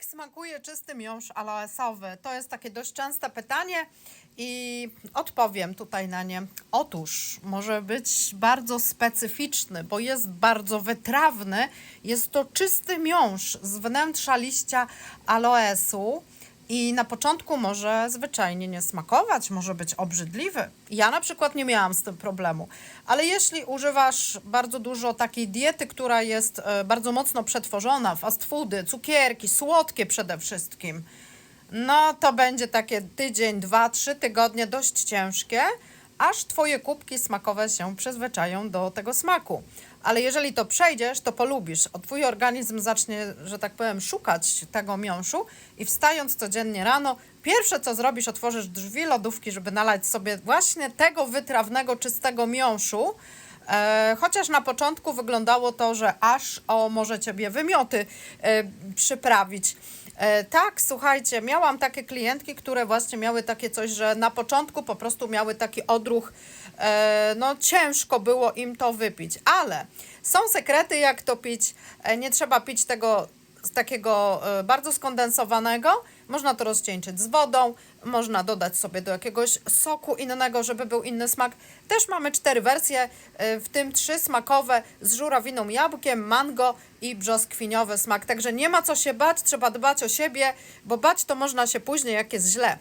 Jak smakuje czysty miąższ aloesowy? To jest takie dość częste pytanie i odpowiem tutaj na nie. Otóż może być bardzo specyficzny, bo jest bardzo wytrawny. Jest to czysty miąższ z wnętrza liścia aloesu. I na początku może zwyczajnie nie smakować, może być obrzydliwy. Ja na przykład nie miałam z tym problemu, ale jeśli używasz bardzo dużo takiej diety, która jest e, bardzo mocno przetworzona, fast foody, cukierki, słodkie przede wszystkim, no to będzie takie tydzień, dwa, trzy tygodnie dość ciężkie, aż twoje kubki smakowe się przyzwyczają do tego smaku. Ale jeżeli to przejdziesz, to polubisz. O, twój organizm zacznie, że tak powiem, szukać tego miąższu i wstając codziennie rano, pierwsze co zrobisz, otworzysz drzwi lodówki, żeby nalać sobie właśnie tego wytrawnego, czystego miąższu. E, chociaż na początku wyglądało to, że aż o może ciebie wymioty e, przyprawić. E, tak, słuchajcie, miałam takie klientki, które właśnie miały takie coś, że na początku po prostu miały taki odruch, e, no ciężko było im to wypić, ale są sekrety, jak to pić. E, nie trzeba pić tego z takiego e, bardzo skondensowanego. Można to rozcieńczyć z wodą, można dodać sobie do jakiegoś soku innego, żeby był inny smak. Też mamy cztery wersje, e, w tym trzy smakowe z żurawiną, jabłkiem, mango i brzoskwiniowy smak. Także nie ma co się bać, trzeba dbać o siebie, bo bać to można się później, jak jest źle.